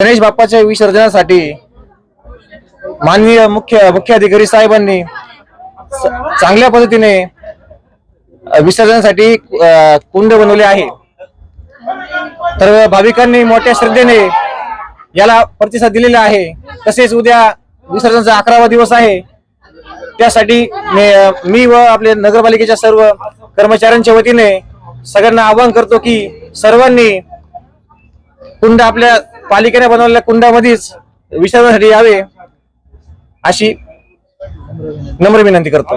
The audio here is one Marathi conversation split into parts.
गणेश बाप्पाच्या विसर्जनासाठी माननीय मुख्य मुख्य अधिकारी साहेबांनी चांगल्या पद्धतीने विसर्जनासाठी कुंड बनवले आहे. तर भाविकांनी मोठ्या श्रद्धेने याला प्रतिसाद दिलेला आहे. तसेच उद्या विसर्जनाचा अकरावा दिवस आहे. त्यासाठी मी व आपले नगरपालिकेच्या सर्व कर्मचाऱ्यांच्या वतीने सगळ्यांना आवाहन करतो की सर्वांनी कुंड आपल्या पालिकेने बनवलेल्या कुंडामध्येच विसर्जनासाठी यावे अशी नम्र विनंती करतो.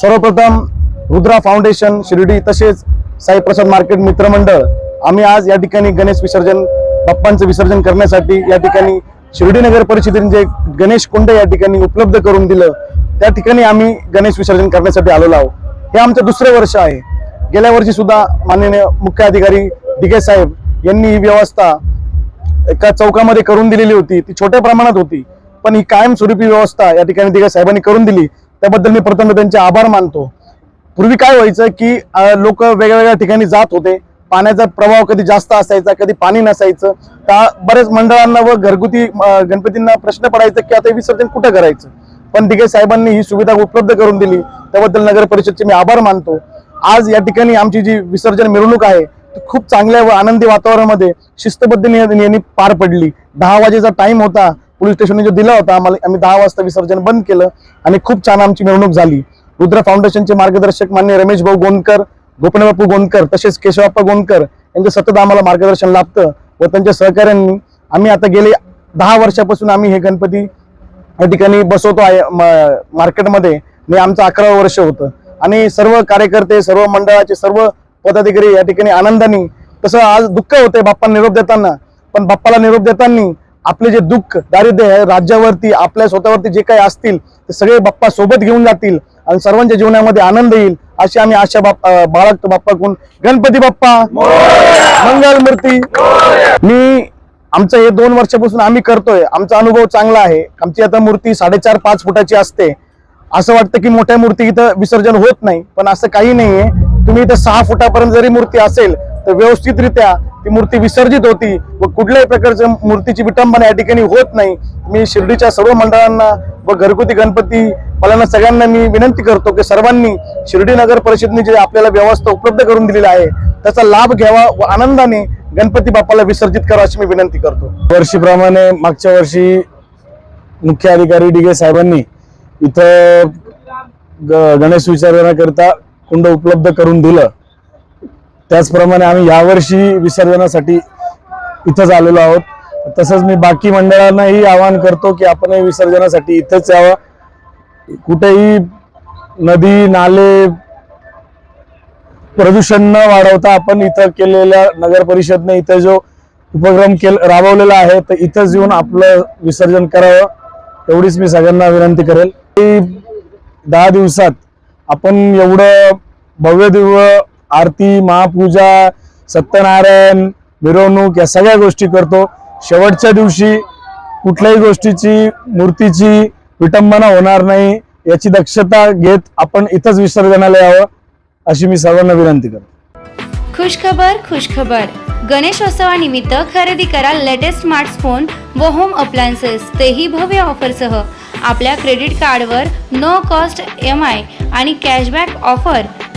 सर्वप्रथम रुद्रा फाउंडेशन शिर्डी तसेच साई प्रसाद मार्केट मित्रमंडळ आम्ही आज या ठिकाणी गणेश विसर्जन बाप्पांचं विसर्जन करण्यासाठी या ठिकाणी शिर्डी नगर परिषदेने जे गणेश कुंड या ठिकाणी उपलब्ध करून दिलं त्या ठिकाणी आम्ही गणेश विसर्जन करण्यासाठी आलेलो आहोत. हे आमचं दुसरं वर्ष आहे. गेल्या वर्षी सुद्धा माननीय मुख्य अधिकारी दिघे साहेब यांनी ही व्यवस्था एका चौकामध्ये करून दिलेली होती. ती छोट्या प्रमाणात होती. पण ही कायमस्वरूपी व्यवस्था या ठिकाणी दिघे साहेबांनी करून दिली. त्याबद्दल मी प्रथम त्यांचे आभार मानतो. पूर्वी काय व्हायचं की लोक वेगवेगळ्या ठिकाणी जात होते. पाण्याचा प्रभाव कधी जास्त असायचा कधी पाणी नसायचं. त्या बऱ्याच मंडळांना व घरगुती गणपतींना प्रश्न पडायचा की आता विसर्जन कुठं करायचं? पण दिघे साहेबांनी ही सुविधा उपलब्ध करून दिली. त्याबद्दल नगर परिषदचे मी आभार मानतो. आज या ठिकाणी आमची जी विसर्जन मिरवणूक आहे ती खूप चांगल्या व आनंदी वातावरणामध्ये शिस्तबद्ध निय- पार पडली. दहा वाजेचा टाइम होता. पोलीस स्टेशनने जो दिला होता आम्हाला आम्ही दहा वाजता विसर्जन बंद केलं आणि खूप छान आमची मिरवणूक झाली. रुद्र फाउंडेशनचे मार्गदर्शक मान्य रमेश भाऊ गोंदकर गोपनबापू गोंदकर तसेच केशवप्पा गोंदकर यांचं सतत आम्हाला मार्गदर्शन लाभतं व त्यांच्या सहकार्यांनी आम्ही आता गेले दहा वर्षापासून आम्ही हे गणपती या ठिकाणी बसवतो आहे म- मार्केटमध्ये. आणि आमचं अकरावं वर्ष होतं. आणि सर्व कार्यकर्ते सर्व मंडळाचे सर्व पदाधिकारी या ठिकाणी आनंदाने तसं आज दुःख होते बाप्पा निरोप देताना पण बाप्पाला निरोप देताना आपले जे दुःख दारिद्र्य आहे राज्यावरती आपल्या स्वतःवरती जे काही असतील ते सगळे बाप्पा सोबत घेऊन जातील आणि सर्वांच्या जीवनामध्ये आनंद येईल अशी आम्ही आशा बाप बाळगतो बाप्पाकडून. गणपती बाप्पा! मंगलमूर्ती मी आमचं हे दोन वर्षापासून आम्ही करतोय. आमचा अनुभव चांगला आहे. आमची आता मूर्ती साडेचार पाच फुटाची असते. असं वाटतं की मोठ्या मूर्ती इथं विसर्जन होत नाही पण असं काही नाहीये. तुम्ही इथं सहा फुटापर्यंत जरी मूर्ती असेल तर व्यवस्थितरित्या ती मूर्ती विसर्जित होती व कुठल्याही प्रकारच्या मूर्तीची विटंबना या ठिकाणी होत नाही. मी शिर्डीच्या सर्व मंडळांना व घरगुती गणपती मला सगळ्यांना मी विनंती करतो की सर्वांनी शिर्डी नगर परिषदने जे आपल्याला व्यवस्था उपलब्ध करून दिलेली आहे त्याचा लाभ घ्यावा व आनंदाने गणपती बाप्पाला विसर्जित करा अशी मी विनंती करतो. वर्षीप्रमाणे मागच्या वर्षी मुख्य अधिकारी डी साहेबांनी इथं ग- गणेश विसर्जनाकरिता कुंड उपलब्ध करून दिलं. त्याचप्रमाणे आम्ही यावर्षी विसर्जनासाठी इथंच आलेलो आहोत. तसंच मी बाकी मंडळांनाही आवाहन करतो की आपणही विसर्जनासाठी इथंच यावं. कुठेही नदी नाले प्रदूषण न वाढवता आपण इथं केलेल्या नगर परिषदने इथं जो उपक्रम केल राबवलेला आहे तर इथंच येऊन आपलं विसर्जन करावं. एवढीच मी सगळ्यांना विनंती करेल. की दहा दिवसात आपण एवढं भव्य दिव्य आरती महापूजा सत्यनारायण मिरवणूक या सगळ्या गोष्टी करतो. शेवटच्या दिवशी कुठल्याही गोष्टीची मूर्तीची विटंबना होणार नाही याची दक्षता घेत आपण इथंच विसर्जनाला यावं अशी मी सर्वांना विनंती करतो. खुशखबर खुशखबर. गणेशोत्सवानिमित्त खरेदी करा लेटेस्ट स्मार्टफोन व होम अप्लायन्सेस तेही भव्य ऑफरसह. आपल्या क्रेडिट कार्डवर नो कॉस्ट एम आय आणि कॅशबॅक ऑफर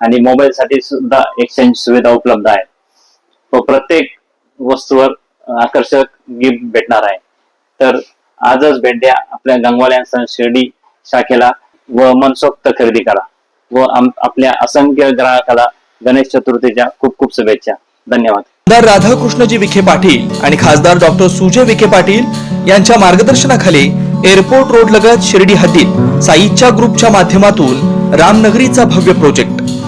आणि मोबाईल साठी सुद्धा एक्सचेंज सुविधा उपलब्ध आहे. व प्रत्येक वस्तूवर आकर्षक गिफ्ट भेटणार आहे. तर आजच भेट द्या आपल्या गंगवाल्या शिर्डी शाखेला व मनसोक्त खरेदी करा. व आपल्या असंख्य ग्राहकाला गणेश चतुर्थीच्या खूप खूप शुभेच्छा. धन्यवाद. आमदार राधाकृष्णजी विखे पाटील आणि खासदार डॉक्टर सुजय विखे पाटील यांच्या मार्गदर्शनाखाली एअरपोर्ट रोड लगत शिर्डी हद्दीत साईच्या ग्रुपच्या माध्यमातून रामनगरीचा भव्य प्रोजेक्ट.